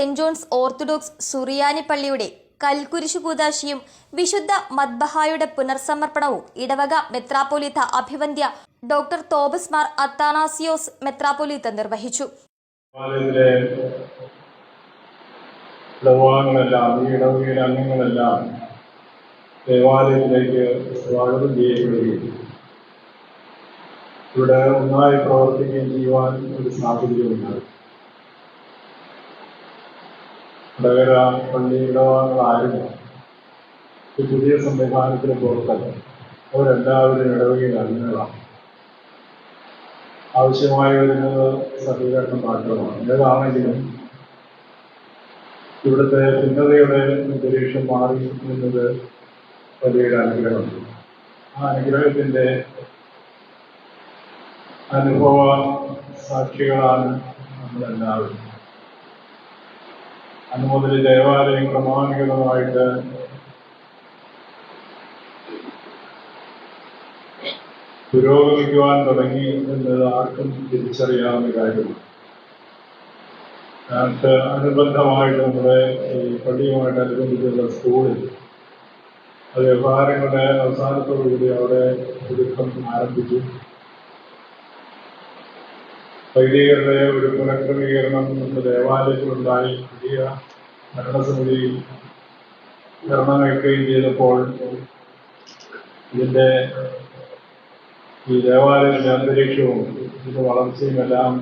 Saint John's orthodox സുറിയാനി പള്ളിയുടെ കൽക്കുരിശു കൂതാശിയും വിശുദ്ധ മദ്ബഹായുടെ പുനർസമർപ്പണവും ഇടവക മെത്രാപ്പൊലീത്ത അഭിവന്ധ്യ ഡോക്ടർ തോബസ് മാർ അത്താനാസിയോസ് മെത്രാപ്പൊലീത്ത നിർവഹിച്ചു. ഇടവകയിലെ ദേവാലയത്തിലേക്ക് സ്വാഗതം ചെയ്യപ്പെടുകയും ഇവിടെ ഒന്നായി പ്രവർത്തിക്കുകയും ചെയ്യുവാൻ ഒരു സാഹചര്യമുണ്ട് വടകര പള്ളി ഇടവാങ്ങളായിരുന്നു ഈ പുതിയ സംവിധാനത്തിന് പുറത്തല്ല അവരെല്ലാവരും ഇടവകയിൽ അംഗങ്ങളാണ്. ആവശ്യമായി വരുന്നത് സഹീകരണം മാത്രമാണ് ഏതാണെങ്കിലും ഇവിടുത്തെ ഭിന്നതയുടെ അന്തരീക്ഷം മാറി എന്നത് വലിയൊരു അനുഗ്രഹമാണ്. ആ അനുഗ്രഹത്തിന്റെ അനുഭവ സാക്ഷികളാണ് നമ്മളെല്ലാവരും. അന്ന് മുതൽ ദേവാലയം ക്രമാനുഗതമായിട്ട് പുരോഗമിക്കുവാൻ തുടങ്ങി എന്നത് ആർക്കും തിരിച്ചറിയാവുന്ന കാര്യമാണ്. അനുബന്ധമായിട്ട് നമ്മുടെ ഈ പള്ളിയുമായിട്ട് അനുബന്ധിച്ചുള്ള സ്കൂളിൽ അത് വ്യവഹാരങ്ങളുടെ അവസാനത്തോടുകൂടി അവിടെ ഒരുക്കം ആരംഭിച്ചു. വൈദികരുടെ ഒരു പുനഃക്രമീകരണം നമ്മുടെ ദേവാലയത്തിലുണ്ടായി. പുതിയ ഭരണസമിതി ഭരണം കഴിക്കുകയും ചെയ്തപ്പോൾ ഇതിന്റെ ഈ ദേവാലയത്തിന്റെ അന്തരീക്ഷവും ഇതിന്റെ വളർച്ചയും എല്ലാം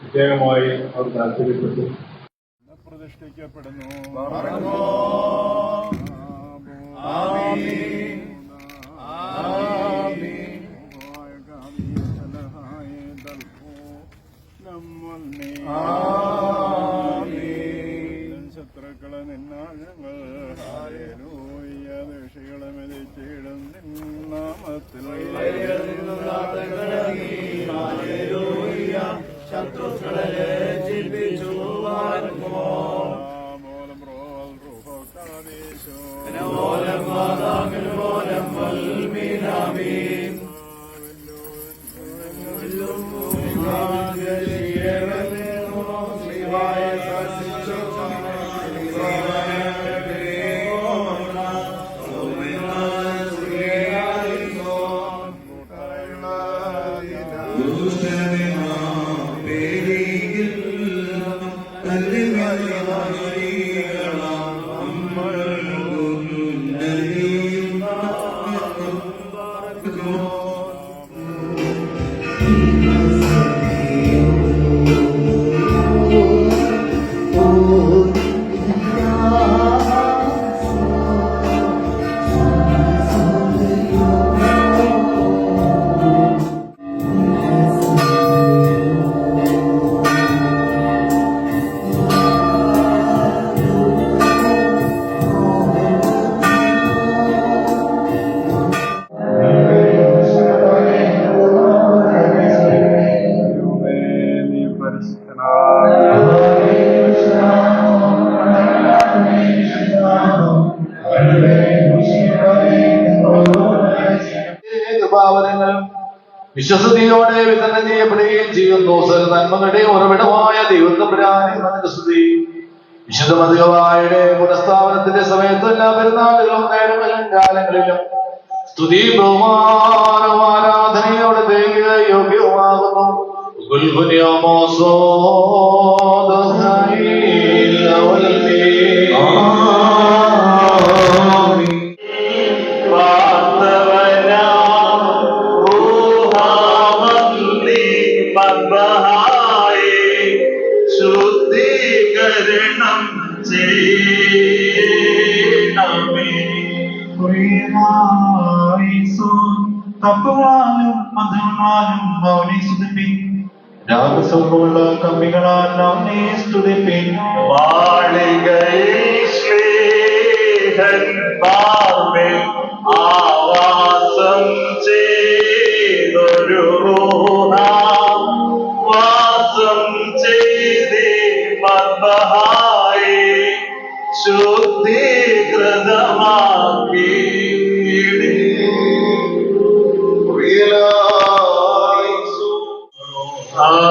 പ്രത്യേകമായി അവർ താല്പര്യപ്പെട്ടു. പ്രതിഷ്ഠിക്കപ്പെടുന്നു ശത്രുക്കളെ നിന്നാഴങ്ങൾ. ദേശികളെ മെതിച്ചിടും നിന്നാമത്തിൽ. മൂലം റോൽ റൂഹോ കാദേശോ ദൈവമേ, വിശ്വസതയോടെ വിതരണം ചെയ്യപ്പെടുകയും ചെയ്യുന്നു. സകല നന്മകളുടെ ഉറവിടമായ ദൈവത്തമ്പുരാനെ സ്തുതി. വിശുദ്ധ മതികവായുടെ പുനഃസ്ഥാപനത്തിന്റെ സമയത്ത് എല്ലാ പെരുന്നാളുകളും നേരങ്ങളിലും കാലങ്ങളിലും സ്തുതി ബഹുമാനവും ആരാധനയോടെ യോഗ്യവുമാകുന്നു. ഗുൽഗുനിയമോസോ തപ്പുവാനും മധുവാനും മൗനി സ്തുതിപ്പിൻ രാഗസമുള്ള കമ്പികളാൽ നാമേ സ്തുതിപ്പി മാളികയിൽ ശ്രീഹൻ പാർവേ ആവാസം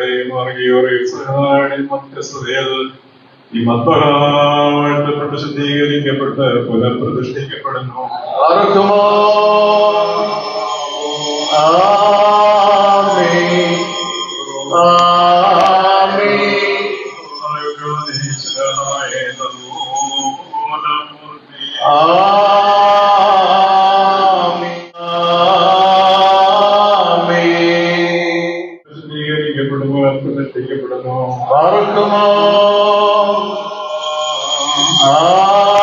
വർഗീയോറിയുടെയും മധ്യസ്ഥതയിൽ ഈ മത്പരാഴ്ത്തപ്പെട്ട് ശുദ്ധീകരിക്കപ്പെട്ട് പുനഃപ്രതിഷ്ഠിക്കപ്പെടുന്നു. ആർക്കുമോ ആമേൻ ആമേൻ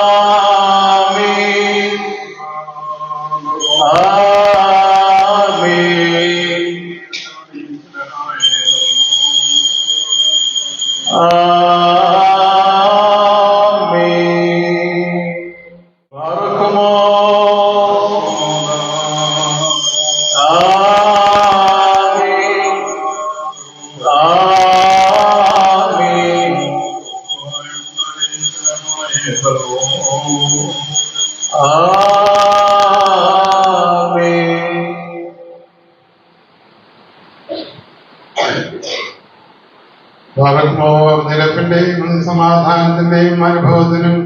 സമാധാനത്തിന്റെയും അനുഭവത്തിനും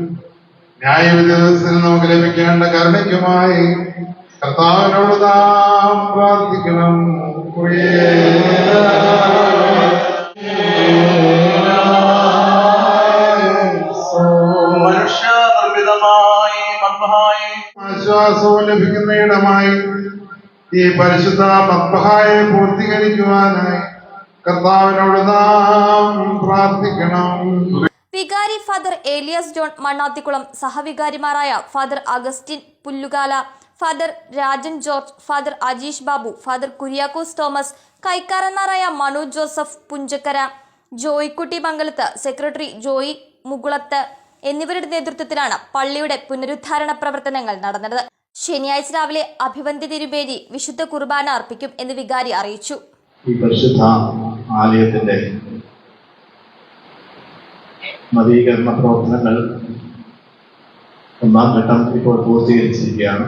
ന്യായവിധി ദിവസത്തിൽ നമുക്ക് ലഭിക്കേണ്ട കരുണയ്ക്കുമായി കർത്താവിനോട് നാം പ്രാർത്ഥിക്കണം. ആശ്വാസവും ലഭിക്കുന്ന ഇടമായി ഈ പരിശുദ്ധ പത്മഹായെ പൂർത്തീകരിക്കുവാനായി കർത്താവിനോട് നാം പ്രാർത്ഥിക്കണം. വികാരി father Elias John Mannathikulam സഹവികാരിമാരായ father Augustine Pullukala father Rajan George father Ajeesh Babu father Kuriakose Thomas കൈക്കാരന്മാരായ Manu Joseph Punchakkara Joykutty Mangalath secretary Joy Mukulath എന്നിവരുടെ നേതൃത്വത്തിലാണ് പള്ളിയുടെ പുനരുദ്ധാരണ പ്രവർത്തനങ്ങൾ നടന്നത്. ശനിയാഴ്ച രാവിലെ അഭിവന്ദ്യ തിരുമേനി വിശുദ്ധ കുർബാന അർപ്പിക്കും എന്ന് വികാരി അറിയിച്ചു. ഈ പരിശുദ്ധ ആലയത്തിന്റെ നവീകരണ പ്രവർത്തനങ്ങൾ ഒന്നാം ഘട്ടം ഇപ്പോൾ പൂർത്തീകരിച്ചിരിക്കുകയാണ്.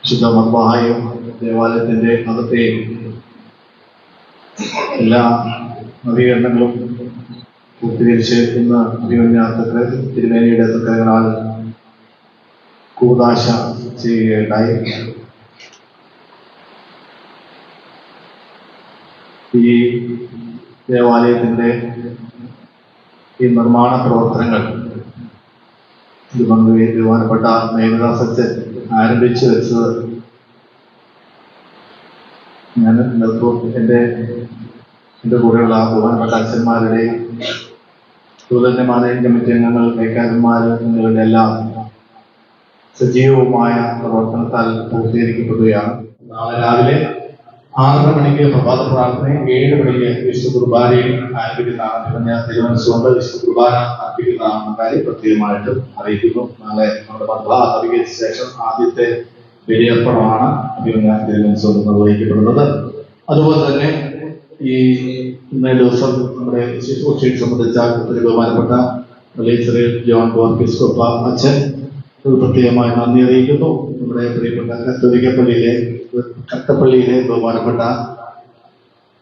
വിശുദ്ധ മർബായും ദേവാലയത്തിന്റെ അകത്തെയും എല്ലാ നവീകരണങ്ങളും പൂർത്തീകരിച്ച് ഇന്ന് അഭിമന്യ തിരുമേനിയുടെ തക്കരകളാൽ കൂതാശ ചെയ്യുകയുണ്ടായി. ഈ ദേവാലയത്തിന്റെ ഈ നിർമ്മാണ പ്രവർത്തനങ്ങൾ. ഇത് ബഹുമാനപ്പെട്ട മേഘദാസച്ച് ആരംഭിച്ചു വെച്ചത്. ഞാൻ എന്റെ എന്റെ കൂടെയുള്ള ബഹുമാനപ്പെട്ട അച്ഛന്മാരുടെയും അതുപോലെ മാനേജിംഗ് കമ്മിറ്റി അംഗങ്ങൾ കൈക്കാരന്മാർ എന്നിവരുടെ എല്ലാം സജീവവുമായ പ്രവർത്തനത്താൽ പൂർത്തീകരിക്കപ്പെടുകയാണ്. നാളെ രാവിലെ ആറര മണിക്ക് പ്രഭാത പ്രാർത്ഥനയും ഏഴ് മണിക്ക് വിശുദ്ധ കുർബാനയും ആരംഭിക്കുന്നതാണ് പറഞ്ഞ വിശുദ്ധ കുർബാന അർപ്പിക്കുന്നതാണ് കാര്യം പ്രത്യേകമായിട്ടും അറിയിക്കുന്നു. നാളെ നമ്മുടെ മദ്ബ നവീകരിച്ച ശേഷം ആദ്യത്തെ ബലിയർപ്പണമാണ് അഭിമന്യ തിരുവനന്തപുരത്ത് നിർവഹിക്കപ്പെടുന്നത്. അതുപോലെ തന്നെ ഈ ഇന്നേ ദിവസം നമ്മുടെ ശുശ്രൂഷയെ സംബന്ധിച്ച ഒത്തിരി ബഹുമാനപ്പെട്ട ജോൺ ബോർക്കിസ്കൊപ്പ അച്ഛൻ പ്രത്യേകമായി നന്ദി അറിയിക്കുന്നു. നമ്മുടെ പ്രിയപ്പെട്ട കത്തോലിക്കപ്പള്ളിയിലെ കത്തപ്പള്ളിയിലെ ബഹുമാനപ്പെട്ട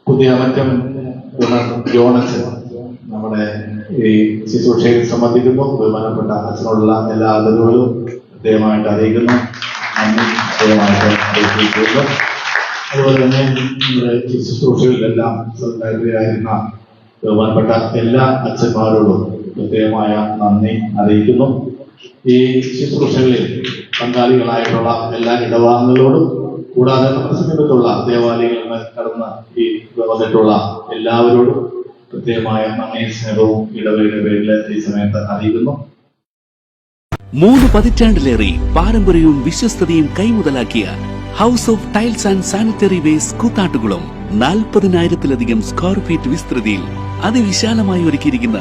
പുതിയമറ്റം ജോണച്ചൻ നമ്മുടെ ഈ ശുശ്രൂഷയിൽ സംബന്ധിക്കുന്നു ബഹുമാനപ്പെട്ട അച്ഛനോടുള്ള എല്ലാ ആദരവുകളും പ്രത്യേകമായിട്ട് അറിയിക്കുന്നു. നന്ദി അറിയിക്കുന്നു. അതുപോലെ തന്നെ നമ്മുടെ ഈ ശുശ്രൂഷകളിലെല്ലാം സഹകാരിയായിരുന്ന ബഹുമാനപ്പെട്ട എല്ലാ അച്ഛന്മാരോടും പ്രത്യേകമായ നന്ദി അറിയിക്കുന്നു. ഈ ശുശ്രൂഷകളിൽ പങ്കാളികളായിട്ടുള്ള എല്ലാ ഇടവാഹങ്ങളോടും കൂടാതെ നമ്മുടെ സമീപത്തുള്ള ദേവാലയങ്ങളിൽ നിന്ന് കടന്ന് ഈ വന്നിട്ടുള്ള എല്ലാവരോടും പ്രത്യേകമായ നന്ദി സ്നേഹവും ഇടവയുടെ പേരിൽ ഈ സമയത്ത് അറിയിക്കുന്നു. മൂന്ന് പതിറ്റാണ്ടിലേറെ പാരമ്പര്യവും വിശ്വസ്തതയും കൈമുതലാക്കിയ house of tiles and sanitary waste Koothattukulam നാൽപ്പതിനായിരത്തിലധികം സ്ക്വയർ ഫീറ്റ് വിസ്തൃതിയിൽ അതിവിശാലമായി ഒരുക്കിയിരിക്കുന്ന